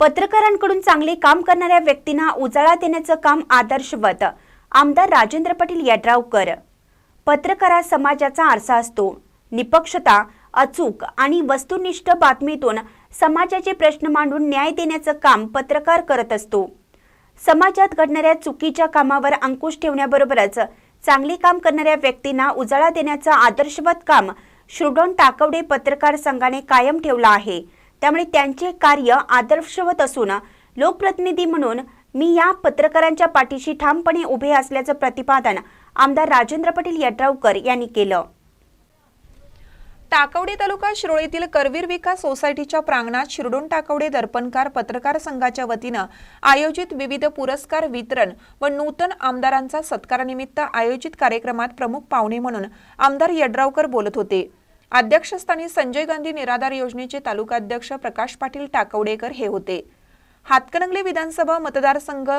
पत्रकारांकडून चांगले काम करणाऱ्या व्यक्तींना उजाळा देण्याचं काम आदर्शवत. आमदार राजेंद्र पाटील यड्रावकर. पत्रकारा समाजाचा आरसा असतो. निपक्षता अचूक आणि वस्तुनिष्ठ बातमीतून समाजाचे प्रश्न मांडून न्याय देण्याचं काम पत्रकार करत असतो. समाजात घडणाऱ्या चुकीच्या कामावर अंकुश ठेवण्याबरोबरच चांगले काम करणाऱ्या व्यक्तींना उजाळा देण्याचं आदर्शवत काम श्रुडोन टाकवडे पत्रकार संघाने कायम ठेवलं आहे. त्यामुळे त्यांचे कार्य आदर्शवत असून लोकप्रतिनिधी म्हणून मी या पत्रकारांच्या पाठीशी ठामपणे उभे असल्याचं प्रतिपादन आमदार राजेंद्र पाटील यड्रावकर यांनी केलं. टाकवडे तालुका शिरोळीतील करवीर विकास सोसायटीच्या प्रांगणात शिरडोन टाकवडे दर्पणकार पत्रकार संघाच्या वतीनं आयोजित विविध पुरस्कार वितरण व नूतन आमदारांचा सत्कारानिमित्त आयोजित कार्यक्रमात प्रमुख पाहुणे म्हणून आमदार यड्रावकर बोलत होते. अध्यक्षस्थानी संजय गांधी निराधार योजनेचे तालुकाध्यक्ष प्रकाश पाटील टाकवडेकर हे होते. हातकणंगले विधानसभा मतदारसंघ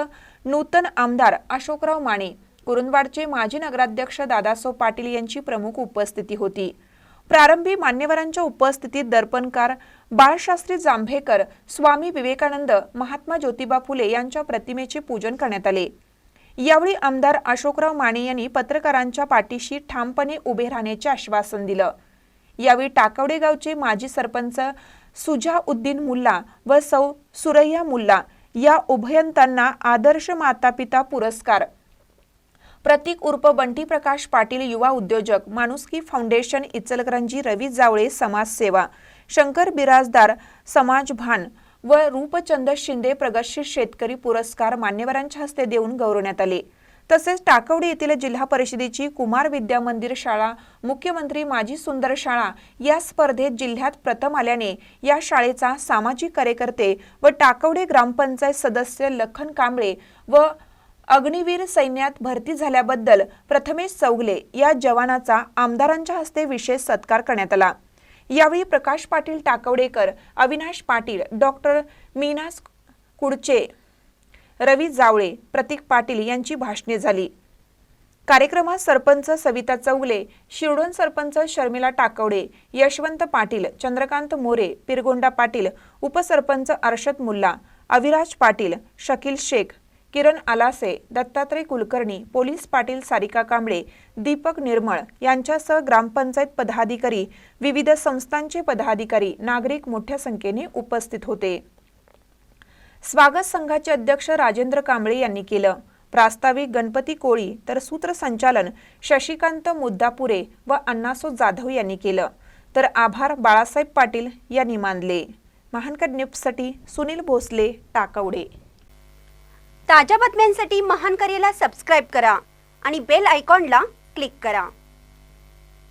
नूतन आमदार अशोकराव माने कुरुंदवाडचे माजी नगराध्यक्ष दादासो पाटील यांची प्रमुख उपस्थिती होती. प्रारंभी मान्यवरांच्या उपस्थितीत दर्पणकार बाळशास्त्री जांभेकर स्वामी विवेकानंद महात्मा ज्योतिबा फुले यांच्या प्रतिमेचे पूजन करण्यात आले. यावेळी आमदार अशोकराव माने यांनी पत्रकारांच्या पाठीशी ठामपणे उभे राहण्याचे आश्वासन दिलं. यावेळी टाकवडे गावचे माजी सरपंच सुजाउद्दीन मुल्ला व सौ सुरैया मुल्ला या उभयंतांना आदर्श मातापिता पुरस्कार. प्रतीक उर्फ बंटी प्रकाश पाटील युवा उद्योजक माणुसकी फाउंडेशन इचलकरंजी रवी जावळे समाजसेवा शंकर बिराजदार समाज भान व रूपचंद शिंदे प्रगतशील शेतकरी पुरस्कार मान्यवरांच्या हस्ते देऊन गौरवण्यात आले. तसेच टाकवडी येथील जिल्हा परिषदेची कुमार विद्या मंदिर शाळा मुख्यमंत्री माझी सुंदर शाळा या स्पर्धेत जिल्ह्यात प्रथम आल्याने या शाळेचा सामाजिक कार्यकर्ते व टाकवडे ग्रामपंचायत सदस्य लखन कांबळे व अग्निवीर सैन्यात भरती झाल्याबद्दल प्रथमेश चौगले या जवानाचा आमदारांच्या हस्ते विशेष सत्कार करण्यात आला. यावेळी प्रकाश पाटील टाकवडेकर अविनाश पाटील डॉक्टर मीनास कुडचे रवी जावळे प्रतीक पाटील यांची भाषणे झाली. कार्यक्रमात सरपंच सविता चौगले शिरडोन सरपंच शर्मिला टाकवडे यशवंत पाटील चंद्रकांत मोरे पिरगोंडा पाटील उपसरपंच अर्षद मुल्ला अविराज पाटील शकील शेख किरण आलासे दत्तात्रय कुलकर्णी पोलीस पाटील सारिका कांबळे दीपक निर्मळ यांच्यासह ग्रामपंचायत पदाधिकारी विविध संस्थांचे पदाधिकारी नागरिक मोठ्या संख्येने उपस्थित होते. स्वागत संघाचे अध्यक्ष राजेंद्र कांबळे यांनी केलं. प्रास्ताविक गणपती कोळी तर सूत्रसंचालन शशिकांत मुद्दापुरे व अण्णासो जाधव यांनी केलं. तर आभार बाळासाहेब पाटील यांनी मानले. महानकर न्यूजसाठी सुनील भोसले टाकवडे. ताज्या बातम्यांसाठी महान करेला सबस्क्राईब करा आणि बेल आयकॉनला क्लिक करा.